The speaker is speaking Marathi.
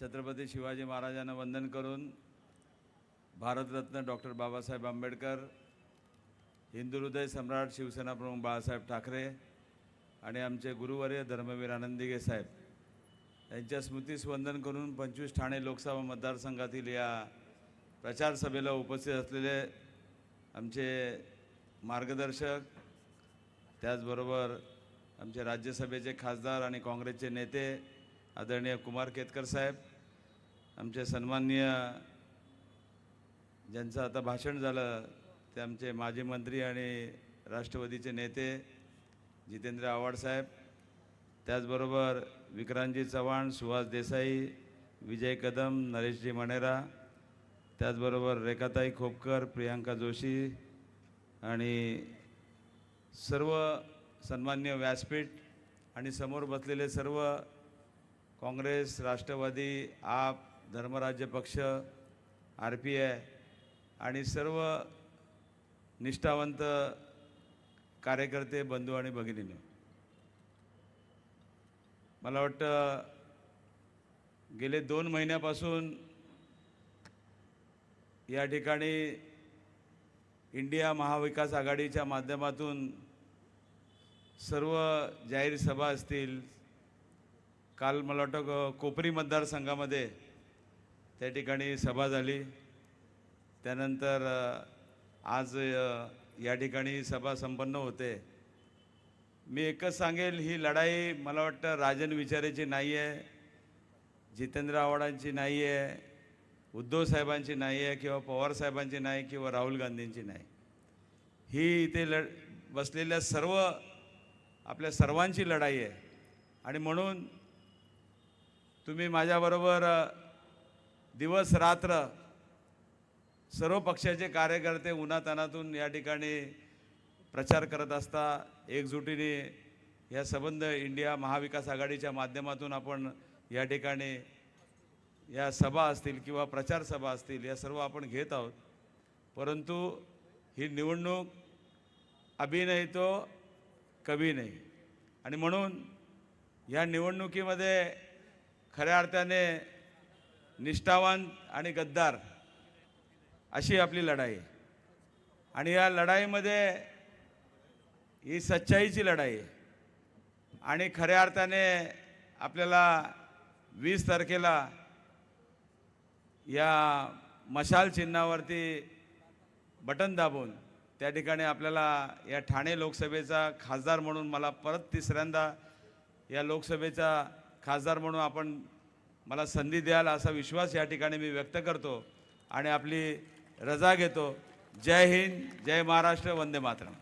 छत्रपती शिवाजी महाराजांना वंदन करून भारतरत्न डॉक्टर बाबासाहेब आंबेडकर हिंदू हृदय सम्राट शिवसेना प्रमुख बाळासाहेब ठाकरे आणि आमचे गुरुवर्य धर्मवीर आनंदिगे साहेब यांच्या स्मृतीस वंदन करून पंचवीस ठाणे लोकसभा मतदारसंघातील या प्रचार सभेला उपस्थित असलेले आमचे मार्गदर्शक त्याचबरोबर आमचे राज्यसभेचे खासदार आणि काँग्रेसचे नेते आदरणीय कुमार केतकर साहेब आमचे सन्माननीय ज्यांचं आता भाषण झालं ते आमचे माजी मंत्री आणि राष्ट्रवादीचे नेते जितेंद्र आव्हाड साहेब त्याचबरोबर विक्रांतजी चव्हाण सुहास देसाई विजय कदम नरेशजी मणेरा त्याचबरोबर रेखाताई खोपकर प्रियांका जोशी आणि सर्व सन्मान्य व्यासपीठ आणि समोर बसलेले सर्व काँग्रेस राष्ट्रवादी आप धर्मराज्य पक्ष आर पी आय आणि सर्व निष्ठावंत कार्यकर्ते बंधू आणि भगिनीने मला वाटतं गेले दोन महिन्यापासून या ठिकाणी इंडिया महाविकास आघाडीच्या माध्यमातून सर्व जाहीर सभा असतील काल मला वाटतं क- कोपरी मतदारसंघामध्ये त्या ठिकाणी सभा झाली. त्यानंतर आज या ठिकाणी सभा संपन्न होते. मी एकच सांगेल ही लढाई मला वाटतं राजन विचारेची नाही आहे जितेंद्र आव्हाडांची नाही आहे उद्धव साहेबांची नाही आहे किंवा पवार साहेबांची नाही किंवा राहुल गांधींची नाही. ही इथे लढ बसलेल्या सर्व आपल्या सर्वांची लढाई आहे. आणि म्हणून तुम्ही माझ्याबरोबर दिवस रात्र सर्व पक्षाचे कार्यकर्ते उन्हातानातून या ठिकाणी प्रचार करत असता एकजुटीने या संबंध इंडिया महाविकास आघाडीच्या माध्यमातून आपण या ठिकाणी या सभा असतील किंवा प्रचार सभा असतील या सर्व आपण घेत आहोत. परंतु ही निवडणूक अभिनय तो कभी नाही. आणि म्हणून या निवडणुकीमध्ये खऱ्या अर्थाने निष्ठावान आणि गद्दार अशी आपली लढाई आणि या लढाईमध्ये ही सच्चाईची लढाई आणि खऱ्या अर्थाने आपल्याला वीस तारखेला या मशाल चिन्हावरती बटन दाबून त्या ठिकाणी आपल्याला या ठाणे लोकसभेचा खासदार म्हणून मला परत तिसऱ्यांदा या लोकसभेचा खासदार म्हणून आपण मला संधी द्याल असा विश्वास या ठिकाणी मी व्यक्त करतो आणि आपली रजा घेतो. जय हिंद जय महाराष्ट्र वंदे मातरम.